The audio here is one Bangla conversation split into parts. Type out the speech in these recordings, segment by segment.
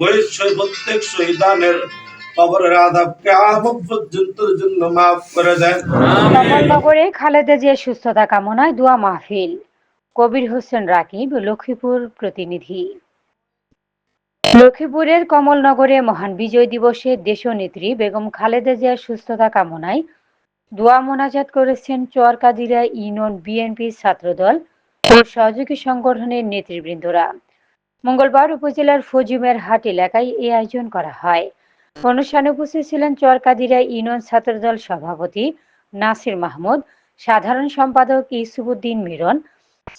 প্রত্যেক শহীদানের কবরের আদাবকে আবব পর্যন্তর জন্য মাফ করে দেন। কমলনগরে খালেদা জিয়ার সুস্থতা কামনায় দোয়া মাহফিল। কবির হোসেন রাকিব লক্ষ্মীপুর প্রতিনিধি। লক্ষ্মীপুরের কমলনগরে মহান বিজয় দিবসে দেশনেত্রী বেগম খালেদা জিয়ার সুস্থতা কামনায় দোয়া মোনাজাত করেছেন চরকাদিরা ইউনিয়ন বিএনপি ছাত্রদল ও সহযোগী সংগঠনের নেতৃবৃন্দরা। মঙ্গলবার উপজেলার ফজিমের হাট এলাকায় এই আয়োজন করা হয়। অনুষ্ঠানে উপস্থিত ছিলেন চরকাদিরা ইউনিয়ন ছাত্রদল সভাপতি নাসির মাহমুদ, সাধারণ সম্পাদক ইসুবুদ্দিন মিরন,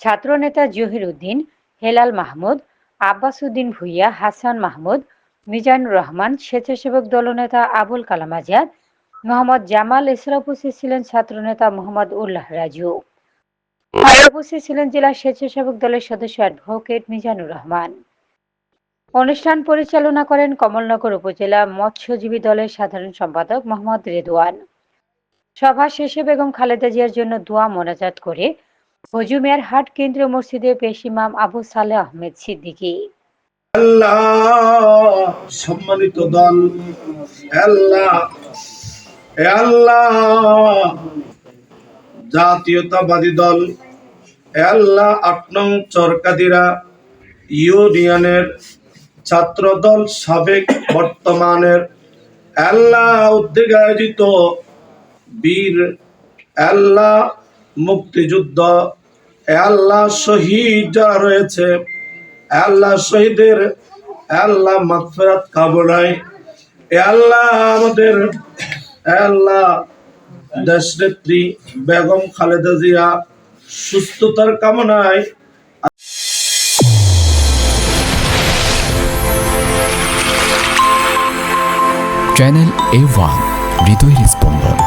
ছাত্রনেতা জহির উদ্দিন হেলাল মাহমুদ আব্বাস উদ্দিন ভুইয়া, হাসান মাহমুদ, মিজানুর রহমান, স্বেচ্ছাসেবক দলনেতা আবুল কালাম আজাদ, মোহাম্মদ জামাল এছাড়া উপস্থিত ছিলেন ছাত্রনেতা মোহাম্মদ উল্লাহ রাজু। আরও উপস্থিত ছিলেন জেলা স্বেচ্ছাসেবক দলের সদস্য অ্যাডভোকেট মিজানুর রহমান। অনুষ্ঠান পরিচালনা করেন কমলনগর উপজেলা মৎস্যজীবী দলের সাধারণ সম্পাদক মোহাম্মদ রেদওয়ান। সভা শেষে বেগম খালেদা জিয়ার জন্য দোয়া মোনাজাত করে হজুমিয়ার হাট কেন্দ্রীয় মসজিদে পেশ ইমাম আবু সালে আহমেদ সিদ্দিকী। সম্মানিত দল আল্লাহ জাতীয়তাবাদী দল এ আল্লাহ আট নং চরকাদিরা ইউনিয়নের ছাত্র দল সাবেক বর্তমানের আল্লাহ উদ্যোগে আয়োজিত বীর আল্লাহ মুক্তিযুদ্ধ আল্লাহ শহীদ যারা রয়েছে আল্লাহ শহীদের আল্লাহ মাগফিরাত কামনায় আল্লাহ আমাদের আল্লাহ দেশনেত্রী বেগম খালেদা জিয়া সুস্থতার কামনায় চ্যানেল এ ওয়ান হৃদয় স্পন্দন